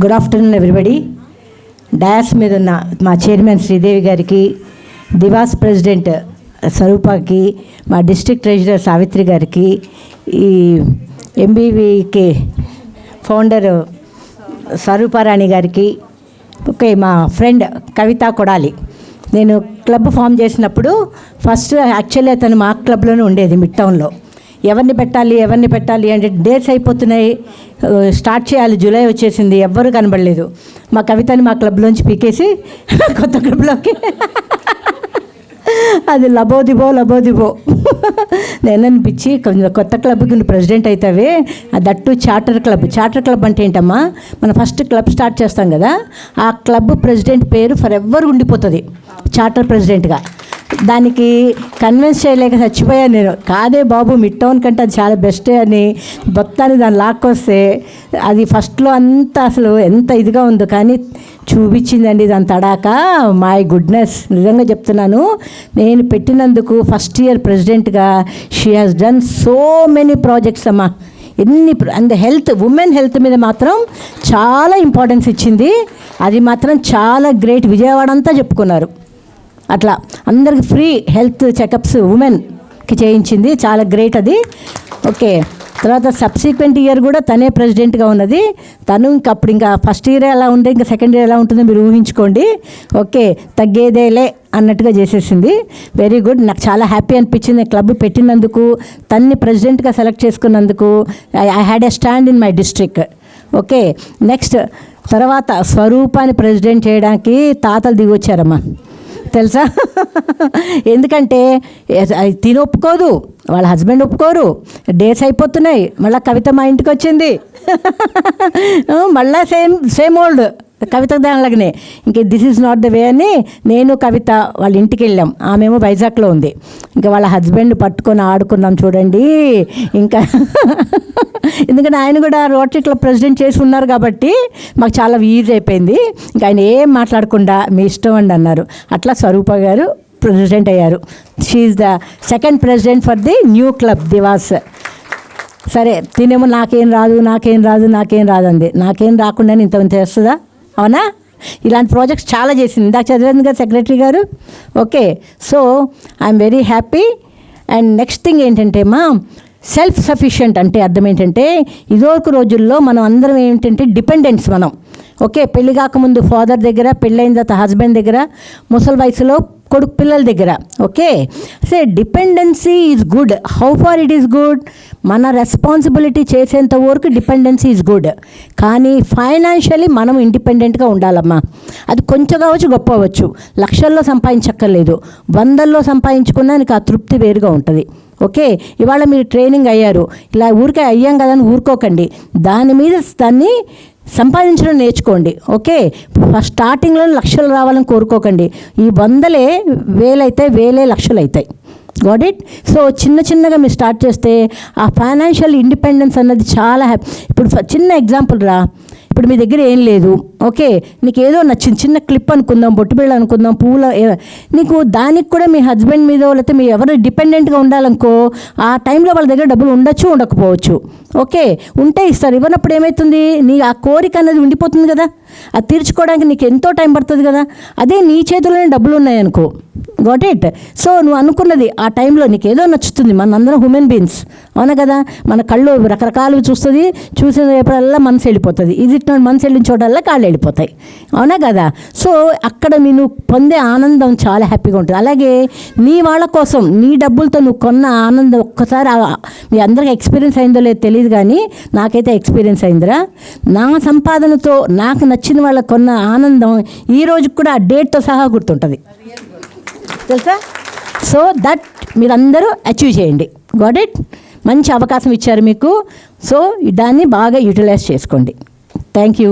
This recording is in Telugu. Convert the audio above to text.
Good afternoon everybody. డయాస్ మీద ఉన్న మా చైర్మన్ శ్రీదేవి గారికి దివాస్ ప్రెసిడెంట్ స్వరూపకి మా డిస్ట్రిక్ట్ ట్రెజరర్ సావిత్రి గారికి ఈ ఎంబీవీకి ఫౌండర్ స్వరూపారాణి గారికి ఓకే మా ఫ్రెండ్ కవిత కొడాలి. నేను క్లబ్ ఫామ్ చేసినప్పుడు ఫస్ట్ యాక్చువల్లీ అతను మా క్లబ్లోనే ఉండేది మిడ్ టౌన్లో. ఎవరిని పెట్టాలి ఎవరిని పెట్టాలి అంటే డేట్స్ అయిపోతున్నాయి. స్టార్ట్ చేయాలి. జూలై వచ్చేసింది. ఎవ్వరు కనబడలేదు. మా కవితని మా క్లబ్లోంచి పీకేసి కొత్త క్లబ్లోకి. అది లబోదిబో లబోదిబో. నేను అనిపించి కొంచెం కొత్త క్లబ్కి నువ్వు president అవుతావే that charter club. Charter club అంటే ఏంటమ్మా? మనం ఫస్ట్ క్లబ్ స్టార్ట్ చేస్తాం కదా. ఆ క్లబ్ ప్రెసిడెంట్ పేరు ఫర్ ఎవరు ఉండిపోతుంది. చార్టర్ ప్రెసిడెంట్గా. దానికి కన్విన్స్ చేయలేక చచ్చిపోయాను నేను. కాదే బాబు మిడ్ టౌన్ కంటే అది చాలా బెస్టే అని మొత్తాన్ని దాన్ని లాక్కొస్తే అది ఫస్ట్లో అంతా అసలు ఎంత ఇదిగా ఉందో కానీ చూపించిందండి దాని తడాక. మై గుడ్నెస్ నిజంగా చెప్తున్నాను. నేను పెట్టినందుకు ఫస్ట్ ఇయర్ ప్రెసిడెంట్గా she has done so many projects అమ్మా. ఎన్ని అండ్ హెల్త్ ఉమెన్ హెల్త్ మీద మాత్రం చాలా ఇంపార్టెన్స్ ఇచ్చింది. అది మాత్రం చాలా గ్రేట్ విజయవాడ అంతా చెప్పుకున్నారు. అట్లా అందరికి ఫ్రీ హెల్త్ చెకప్స్ ఉమెన్కి చేయించింది. చాలా గ్రేట్ అది. ఓకే. తర్వాత సబ్సిక్వెంట్ ఇయర్ కూడా తనే ప్రెసిడెంట్గా ఉన్నది. తను ఇంకా అప్పుడు ఇంకా ఫస్ట్ ఇయర్ ఎలా ఉంటే ఇంకా సెకండ్ ఇయర్ ఎలా ఉంటుందో మీరు ఊహించుకోండి. ఓకే. తగ్గేదేలే అన్నట్టుగా చేసేసింది. Very good. నాకు చాలా హ్యాపీ అనిపించింది. క్లబ్ పెట్టినందుకు తన్ని ప్రెసిడెంట్గా సెలెక్ట్ చేసుకున్నందుకు. I had a stand in my district. Okay. Next తర్వాత స్వరూపాన్ని ప్రెసిడెంట్ చేయడానికి తాతలు దిగొచ్చారమ్మా. తెలుసా? ఎందుకంటే తిని ఒప్పుకోదు. వాళ్ళ హస్బెండ్ ఒప్పుకోరు. డేట్స్ అయిపోతున్నాయి. మళ్ళీ కవిత మా ఇంటికి వచ్చింది. మళ్ళీ సేమ్ సేమ్ ఓల్డ్. కవిత దానిలాగనే ఇంక this is not the way అని నేను కవిత వాళ్ళ ఇంటికి వెళ్ళాం. ఆమెమో వైజాగ్లో ఉంది. ఇంకా వాళ్ళ హస్బెండ్ పట్టుకొని ఆడుకున్నాం చూడండి. ఇంకా ఎందుకంటే ఆయన కూడా రోటరీ క్లబ్ ప్రెసిడెంట్ చేసి ఉన్నారు కాబట్టి మాకు చాలా ఈజీ అయిపోయింది. ఇంకా ఆయన ఏం మాట్లాడకుండా మీ ఇష్టం అండి అన్నారు. అట్లా స్వరూప గారు ప్రెసిడెంట్ అయ్యారు. She's the second president for the new club divas సరే తినేమో నాకేం రాదు నాకేం రాదు నాకేం రాదు అంది నాకేం రాకుండా ఇంత చేస్తుందా అవునా? ఇలాంటి ప్రాజెక్ట్స్ చాలా చేసింది. ఇందాక చదివింది కదా సెక్రటరీ గారు? Okay. So I'm very happy and next thing ఏంటంటే మా సెల్ఫ్ సఫిషియంట్ అంటే అర్థం ఏంటంటే ఇదివరకు రోజుల్లో మనం అందరం ఏంటంటే డిపెండెంట్స్ మనం. ఓకే పెళ్ళి కాకముందు ఫాదర్ దగ్గర పెళ్ళైన తర్వాత హస్బెండ్ దగ్గర ముసలి వయసులో కొడుకు పిల్లల దగ్గర okay? Say dependency is good. How far it is good? మన రెస్పాన్సిబిలిటీ చేసేంత వరకు డిపెండెన్సీ ఈజ్ గుడ్. కానీ ఫైనాన్షియలీ మనం ఇండిపెండెంట్గా ఉండాలమ్మా. అది కొంచెం కావచ్చు గొప్ప అవ్వచ్చు. లక్షల్లో సంపాదించక్కర్లేదు. వందల్లో సంపాదించుకున్నా నీకు ఆ తృప్తి వేరుగా ఉంటుంది. ఓకే? ఇవాళ మీరు ట్రైనింగ్ అయ్యారు. ఇలా ఊరికే అయ్యాం కదా అని ఊరుకోకండి. దాని మీద దాన్ని సంపాదించడం నేర్చుకోండి. ఓకే? ఫస్ట్ స్టార్టింగ్లో లక్షలు రావాలని కోరుకోకండి. ఈ వందలే వేలైతే వేలే లక్షలు అవుతాయి గాట్ ఇట్ సో చిన్న చిన్నగా మీరు స్టార్ట్ చేస్తే ఆ ఫైనాన్షియల్ ఇండిపెండెన్స్ అన్నది చాలా హ్యాపీ. ఇప్పుడు చిన్న ఎగ్జాంపుల్ రా. ఇప్పుడు మీ దగ్గర ఏం లేదు. ఓకే నీకు ఏదో నచ్చింది చిన్న క్లిప్ అనుకుందాం బొట్టుబిళ్ళ అనుకుందాం పువ్వుల నీకు దానికి కూడా మీ హస్బెండ్ మీద లేకపోతే మీ ఎవరు డిపెండెంట్గా ఉండాలనుకో ఆ టైంలో వాళ్ళ దగ్గర డబ్బులు ఉండొచ్చు ఉండకపోవచ్చు. ఓకే ఉంటే ఇస్తారు. ఇవ్వనప్పుడు ఏమవుతుంది నీ ఆ కోరిక అనేది ఉండిపోతుంది కదా. అది తీర్చుకోవడానికి నీకు ఎంతో టైం పడుతుంది కదా. అదే నీ చేతిలోనే డబ్బులు ఉన్నాయనుకో. గాట్ ఇట్ సో నువ్వు అనుకున్నది ఆ టైంలో నీకు ఏదో నచ్చుతుంది. మన అందరం హ్యూమన్ బీయింగ్స్ అవునా కదా? మన కళ్ళు రకరకాలు చూస్తుంది. చూసిన రేపడల్లా మనసు వెళ్ళిపోతుంది. ఇది మనసు వెళ్ళిన చోటల్లా కాళ్ళు వెళ్ళిపోతాయి. అవునా కదా? సో అక్కడ నేను పొందే ఆనందం చాలా హ్యాపీగా ఉంటుంది. అలాగే నీ వాళ్ళ కోసం నీ డబ్బులతో నువ్వు కొన్న ఆనందం ఒక్కసారి మీ అందరికి ఎక్స్పీరియన్స్ అయిందో లేదో తెలియదు కానీ నాకైతే ఎక్స్పీరియన్స్ అయిందిరా. నా సంపాదనతో నాకు నచ్చిన వాళ్ళకి కొన్న ఆనందం ఈ రోజుకి కూడా ఆ డేట్తో సహా గుర్తుంటుంది. తెలుసా? సో దట్ మీరందరూ అచీవ్ చేయండి. Got it? మంచి అవకాశం ఇచ్చారు మీకు. సో దాన్ని బాగా యూటిలైజ్ చేసుకోండి. Thank you.